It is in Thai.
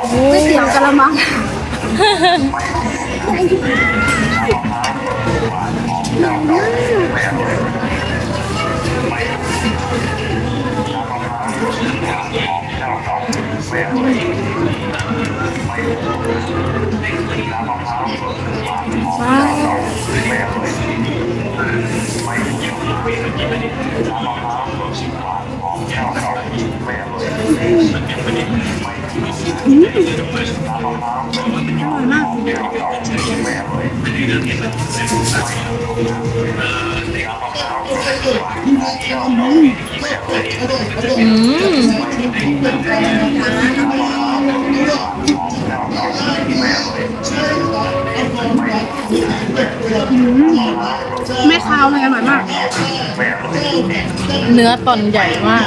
ก๋วยเตี๋ยวกะละมัง อืมไม่คาวเลยอร่อยมาก เนื้อตอนใหญ่มาก